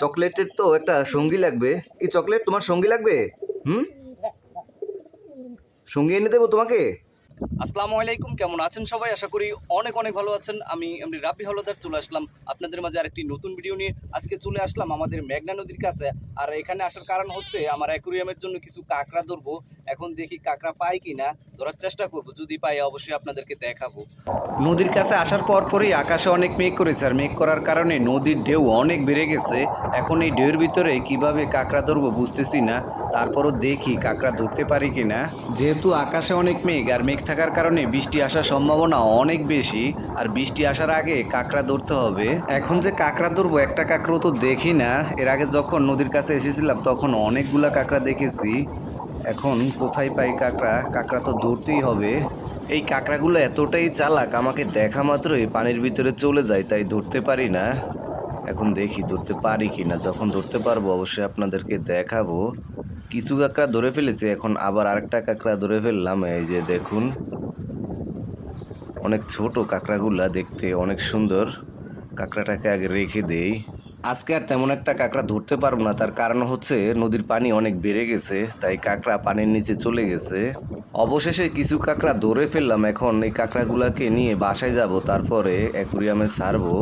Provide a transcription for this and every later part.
চকলেটের তো একটা সঙ্গী লাগবে। কি চকলেট? তোমার সঙ্গী লাগবে? হুম? সঙ্গী এনে দেবো তোমাকে? আসসালামু আলাইকুম, কেমন আছেন সবাই? আশা করি অনেক অনেক ভালো আছেন। আমি এমনি রাব্বি হলদার, চলে আসলাম আপনাদের মাঝে আরেকটি নতুন ভিডিও নিয়ে। আজকে চলে আসলাম আমাদের মেঘনা নদীর কাছে। আর এখানে আসার কারণ হচ্ছে আমার অ্যাকুরিয়ামের জন্য কিছু কাঁকড়া ধরবো। এখন দেখি কাঁকড়া পাই কি না ধরার চেষ্টা করব। যদি পাই, অবশ্যই আপনাদেরকে দেখাবো। নদীর কাছে আসার পর পরই আকাশে অনেক মেঘ করেছে, আর মেঘ করার কারণে নদীর ঢেউ অনেক বেড়ে গেছে। এখন এই ঢেউয়ের ভিতরে কীভাবে কাঁকড়া ধরবো বুঝতেছি না। তারপরও দেখি কাঁকড়া ধরতে পারি কি না যেহেতু আকাশে অনেক মেঘ, আর মেঘ থাকার কারণে বৃষ্টি আসার সম্ভাবনা অনেক বেশি, আর বৃষ্টি আসার আগে কাঁকড়া ধরতে হবে। এখন যে কাঁকড়া ধরবো, একটা কাঁকড়াও তো দেখি না। এর আগে যখন নদীর কাছে এসেছিলাম, তখন অনেকগুলা কাঁকড়া দেখেছি। এখন কোথায় পাই কাঁকড়া? কাঁকড়া তো ধরতেই হবে। এই কাঁকড়াগুলো এতটাই চালাক, আমাকে দেখা মাত্রই পানির ভিতরে চলে যায়, তাই ধরতে পারি না। এখন দেখি ধরতে পারি কি না যখন ধরতে পারব অবশ্যই আপনাদেরকে দেখাবো। কিছু কাঁকড়া ধরে ফেলেছি, এখন আবার আরেকটা কাঁকড়া ধরে ফেললাম, এই যে দেখুন। অনেক ছোট কাঁকড়াগুলা দেখতে অনেক সুন্দর। কাঁকড়াটাকে আগে রেখে দেই। আজকে আর তেমন একটা কাঁকড়া ধরতে পারব না। তার কারণ হচ্ছে নদীর পানি অনেক বেড়ে গেছে, তাই কাঁকড়া পানির নিচে চলে গেছে। অবশেষে কিছু কাঁকড়া ধরে ফেললাম, এখন এই কাঁকড়াগুলাকে নিয়ে বাসায় যাব, তারপরে অ্যাকুরিয়ামে ছাড়বো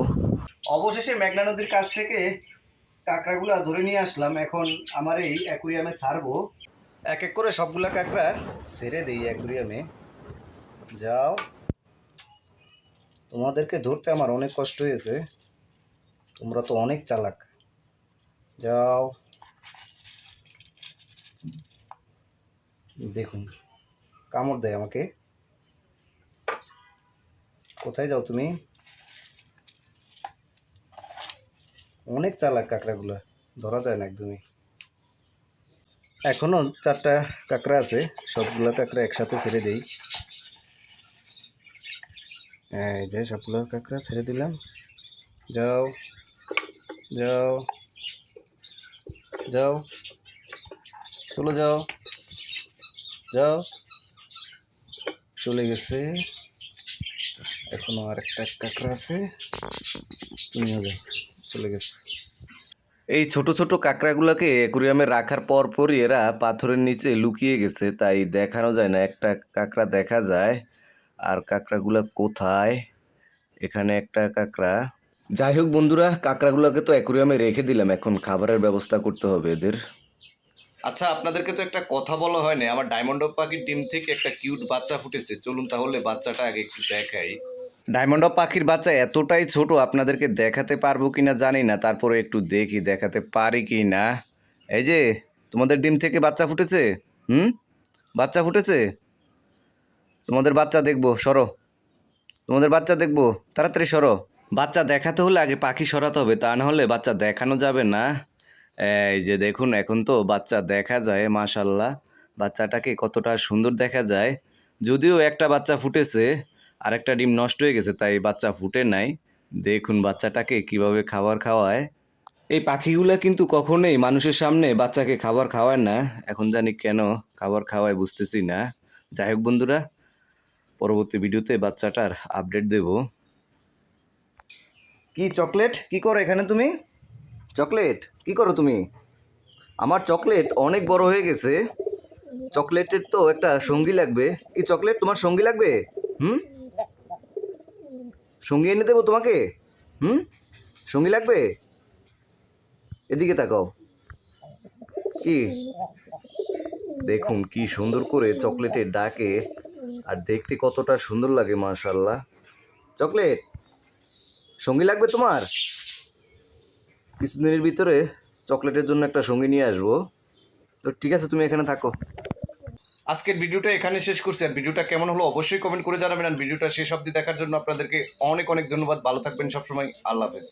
অবশেষে মেঘনা নদীর কাছ থেকে কাঁকড়াগুলা ধরে নিয়ে আসলাম, এখন আমার এই অ্যাকুরিয়ামে ছাড়বো এক এক করে সবগুলা কাঁকড়া ছেড়ে দিই অ্যাকুরিয়ামে। যাও। তোমাদেরকে ধরতে আমার অনেক কষ্ট হয়েছে। তোমরা তো অনেক চালাক। যাও। দেখুন, কামড় দেয় আমাকে। কোথায় যাও তুমি? অনেক চালাক কাঁকড়াগুলো, ধরা যায় না একদমই। এখনও চারটা কাঁকড়া আছে, সবগুলো কাঁকড়া একসাথে ছেড়ে দেই। এই যে সবগুলো কাঁকড়া ছেড়ে দিলাম। যাও। যাও। যাও। চলে যাও। যাও। চলে গেছে। এখনও আর একটা কাঁকড়া আছে। তুমিও যাও। চলে গেছে। এই ছোট ছোট কাঁকড়াগুলোকে অ্যাকুরিয়ামে রাখার পর পরই এরা পাথরের নিচে লুকিয়ে গেছে। তাই দেখানো যায় না, একটা কাঁকড়া দেখা যায়। আর কাঁকড়াগুলো কোথায়? এখানে একটা কাঁকড়া। যাই হোক বন্ধুরা কাঁকড়াগুলোকে তো অ্যাকোরিয়ামে রেখে দিলাম এখন খাবারের ব্যবস্থা করতে হবে এদের। আচ্ছা আপনাদেরকে তো একটা কথা বলা হয় না আমার ডায়মন্ড অফ পাখির ডিম থেকে একটা কিউট বাচ্চা ফুটেছে চলুন তাহলে বাচ্চাটা আগে একটু দেখাই। ডায়মন্ড অফ পাখির বাচ্চা এতটাই ছোট আপনাদেরকে দেখাতে পারব কি না জানি না তারপরে একটু দেখি দেখাতে পারি কি না এই যে তোমাদের ডিম থেকে বাচ্চা ফুটেছে? হুম? বাচ্চা ফুটেছে? তোমাদের বাচ্চা দেখব সরো। তোমাদের বাচ্চা দেখব তাড়াতাড়ি সরো। বাচ্চা দেখাতে হলে আগে পাখি সরাতে হবে, তা না হলে বাচ্চা দেখানো যাবে না। এই যে দেখুন, এখন তো বাচ্চা দেখা যায়, মাশাল্লাহ। বাচ্চাটাকে কতটা সুন্দর দেখা যায়। যদিও একটা বাচ্চা ফুটেছে আর একটা ডিম নষ্ট হয়ে গেছে, তাই বাচ্চা ফুটে নাই। দেখুন বাচ্চাটাকে কীভাবে খাবার খাওয়ায়। এই পাখিগুলো কিন্তু কখনোই মানুষের সামনে বাচ্চাকে খাবার খাওয়ায় না। এখন জানি কেন খাবার খাওয়ায় বুঝতেছি না। যাই হোক বন্ধুরা, পরবর্তী ভিডিওতে বাচ্চাটার আপডেট দেব। কি চকলেট? কি করো এখানে তুমি? চকলেট? কি করো তুমি? আমার চকলেট অনেক বড় হয়ে গেছে। চকলেটের তো একটা সঙ্গী লাগবে। কি চকলেট? তোমার সঙ্গী লাগবে? হুম? সঙ্গী এনে দেবো তোমাকে? হুম? সঙ্গী লাগবে? এদিকে তাকাও। কি? দেখুন কি সুন্দর করে চকলেটের ডাকে। আর দেখতে কতটা সুন্দর লাগে মাশাল্লাহ চকলেট? সঙ্গী লাগবে তোমার? কিছুদিনের ভিতরে চকলেটের জন্য একটা সঙ্গী নিয়ে আসব। তো ঠিক আছে, তুমি এখানে থাকো। আজকের ভিডিওটা এখানে শেষ করছি, আর ভিডিওটা কেমন হলো অবশ্যই কমেন্ট করে জানাবেন, আর ভিডিওটা শেষ অবধি দেখার জন্য আপনাদেরকে অনেক অনেক ধন্যবাদ। ভালো থাকবেন সবসময়। আল্লাহ হাফেজ।